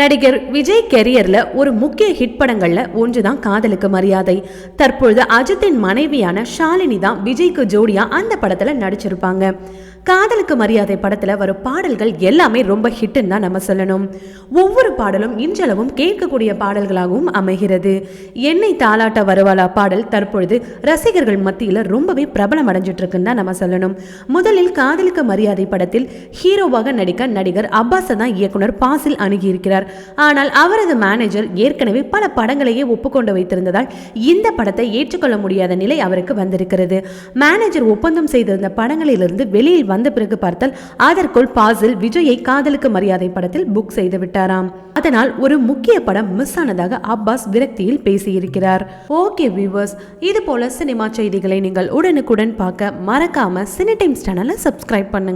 நடிகர் விஜய் கெரியர்ல ஒரு முக்கிய ஹிட் படங்கள்ல ஒன்றுதான் காதலுக்கு மரியாதை. தற்பொழுது அஜித்தின் மனைவியான ஷாலினி தான் விஜய்க்கு ஜோடியா அந்த படத்துல நடிச்சிருப்பாங்க. காதலுக்கு மரியாதை படத்துல வரும் பாடல்கள் எல்லாமே ரொம்ப ஹிட்னு தான் நம்ம சொல்லணும். ஒவ்வொரு பாடலும் இன்றளவும் கேட்கக்கூடிய பாடல்களாகவும் அமைகிறது. என்னை தாலாட்ட வருவாளா பாடல் தற்பொழுது ரசிகர்கள் மத்தியில் ரொம்பவே பிரபலம் அடைஞ்சிட்டு இருக்குன்னு தான் நம்ம சொல்லணும். முதலில் காதலுக்கு மரியாதை படத்தில் ஹீரோவாக நடிக்க நடிகர் அப்பாஸை தான் இயக்குனர் பாசில் அணுகியிருக்கிறார். ஆனால் அவரது மேனேஜர் ஏற்கனவே பல படங்களையே ஒப்புக்கொண்டு வைத்திருந்ததால் இந்த படத்தை ஏற்றுக்கொள்ள முடியாத நிலை அவருக்கு வந்திருக்கிறது. மேனேஜர் ஒப்பந்தம் செய்திருந்த படங்களிலிருந்து வெளியில் வந்த பிறகு பார்த்தால் அதற்குள் பாசில் விஜயை காதலுக்கு மரியாதை படத்தில் புக் செய்து விட்டாராம். அதனால் ஒரு முக்கிய படம் மிஸ் ஆனதாக அப்பாஸ் விரக்தியில் பேசியிருக்கிறார். ஓகே வியூவர்ஸ் இது போல சினிமா செய்திகளை நீங்கள் உடனுக்குடன் பார்க்க மறக்காம சினி டைம்ஸ் சேனலை சப்ஸ்கிரைப் பண்ணுங்க.